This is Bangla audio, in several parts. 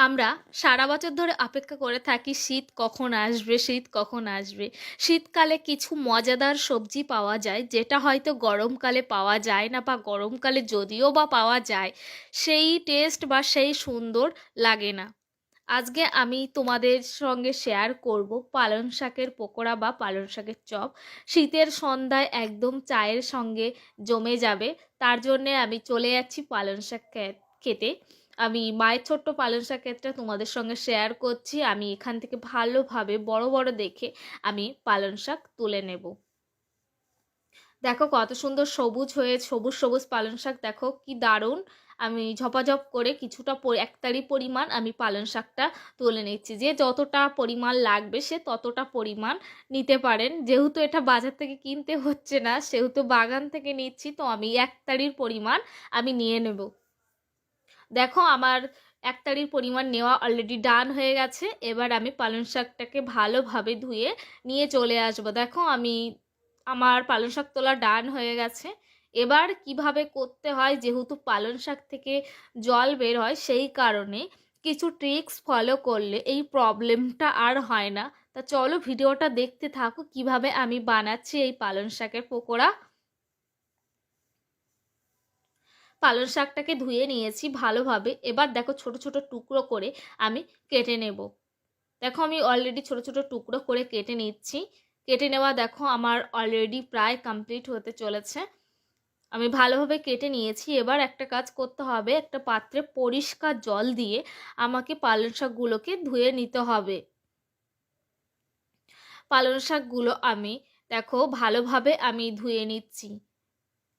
আমরা সারা বছর ধরে অপেক্ষা করে থাকি, শীত কখন আসবে, শীত কখন আসবে। শীতকালে কিছু মজাদার সবজি পাওয়া যায়, যেটা হয়তো গরমকালে পাওয়া যায় না বা গরমকালে যদিও বা পাওয়া যায়, সেই টেস্ট বা সেই সুন্দর লাগে না। আজকে আমি তোমাদের সঙ্গে শেয়ার করব পালং শাকের পকোড়া বা পালং শাকের চপ। শীতের সন্ধ্যায় একদম চায়ের সঙ্গে জমে যাবে, তার জন্যে আমি চলে যাচ্ছি পালং শাক খেতে। আমি মায়ের ছোট্ট পালং শাকেরটা তোমাদের সঙ্গে শেয়ার করছি। আমি এখান থেকে ভালোভাবে, বড় বড় দেখে আমি পালং শাক তুলে নেব। দেখো কত সুন্দর সবুজ হয়ে সবুজ সবুজ পালং শাক দেখো কি দারুণ! আমি ঝপাঝপ করে কিছুটা একতারি পরিমাণ আমি পালং শাকটা তুলে নিচ্ছি। যে যতটা পরিমাণ লাগবে সে ততটা পরিমাণ নিতে পারেন। যেহেতু এটা বাজার থেকে কিনতে হচ্ছে না, সেহেতু বাগান থেকে নিচ্ছি, তো আমি একতারির পরিমাণ আমি নিয়ে নেব। দেখো, আমার এক তারির পরিমাণ নেওয়া অলরেডি ডান হয়ে গেছে। এবার আমি পালং শাকটাকে ভালোভাবে ধুয়ে নিয়ে চলে আসব। দেখো, আমি আমার পালং শাক তোলা ডান হয়ে গেছে। এবার কীভাবে করতে হয়, যেহেতু পালং শাক থেকে জল বের হয়, সেই কারণে কিছু ট্রিক্স ফলো করলে এই প্রবলেমটা আর হয় না। তা চলো, ভিডিওটা দেখতে থাকো, কীভাবে আমি বানাচ্ছি এই পালং শাকের পকোড়া। পালং শাকটাকে ধুয়ে নিয়েছি ভালোভাবে। এবার দেখো ছোট ছোট টুকরো করে আমি কেটে নেব। দেখো আমি অলরেডি ছোট ছোট টুকরো করে কেটে নিচ্ছি। কেটে নেওয়া দেখো আমার অলরেডি প্রায় কমপ্লিট হতে চলেছে। আমি ভালোভাবে কেটে নিয়েছি। এবার একটা কাজ করতে হবে, একটা পাত্রে পরিষ্কার জল দিয়ে আমাকে পালং শাকগুলোকে ধুয়ে নিতে হবে। পালং শাকগুলো আমি দেখো ভালোভাবে আমি ধুয়ে নিচ্ছি।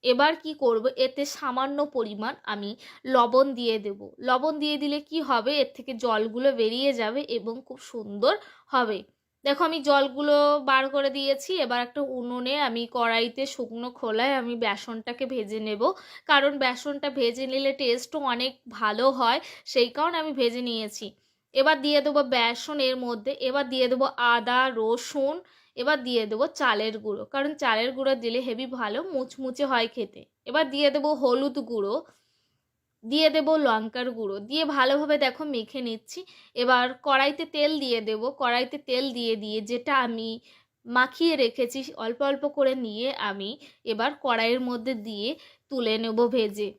এবার কি করব? এতে সামান্য পরিমাণ আমি লবণ দিয়ে দেব। লবণ দিয়ে দিলে কি হবে? এর থেকে জলগুলো বেরিয়ে যাবে এবং খুব সুন্দর হবে। দেখো আমি জলগুলো বার করে দিয়েছি। এবার একটা উনুনে আমি কড়াইতে শুকনো খোলায় আমি বেসনটাকে ভেজে নেব। কারণ বেসনটা ভেজে নিলে টেস্টও অনেক ভালো হয়, সেই কারণে আমি ভেজে নিয়েছি। এবার দিয়ে দেবো বেসন এর মধ্যে। এবার দিয়ে দেবো আদা, রসুন এবার দিয়ে দেবো চালের গুঁড়ো। কারণ চালের গুঁড়ো দিলে হেভি ভালো, মুচমুচে হয় খেতে। এবার দিয়ে দেবো হলুদ গুঁড়ো, দিয়ে দেবো লঙ্কার গুঁড়ো। দিয়ে ভালোভাবে দেখো মেখে নিচ্ছি। এবার কড়াইতে তেল দিয়ে দেবো। কড়াইতে তেল দিয়ে দিয়ে যেটা আমি মাখিয়ে রেখেছি, অল্প অল্প করে নিয়ে আমি এবার কড়াইয়ের মধ্যে দিয়ে তুলে নেব ভেজে।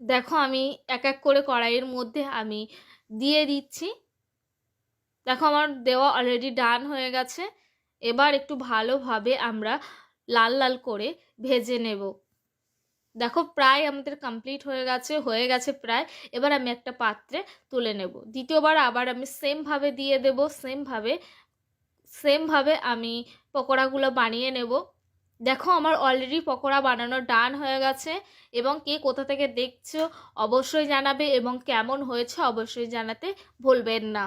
দেখো আমি এক এক করে কড়াইয়ের মধ্যে আমি দিয়ে দিচ্ছি। দেখো আমার দেওয়া অলরেডি ডান হয়ে গেছে। এবার একটু ভালোভাবে আমরা লাল লাল করে ভেজে নেব। দেখো প্রায় আমাদের কমপ্লিট হয়ে গেছে হয়ে গেছে প্রায়। এবার আমি একটা পাত্রে তুলে নেব। দ্বিতীয়বার আবার আমি সেমভাবে দিয়ে দেব সেমভাবে সেমভাবে আমি পকোড়াগুলো বানিয়ে নেব। দেখো আমার অলরেডি পকোড়া বানানো ডান হয়ে গেছে এবং কে কোথা থেকে দেখছ অবশ্যই জানাবে এবং কেমন হয়েছে অবশ্যই জানাতে ভুলবেন না।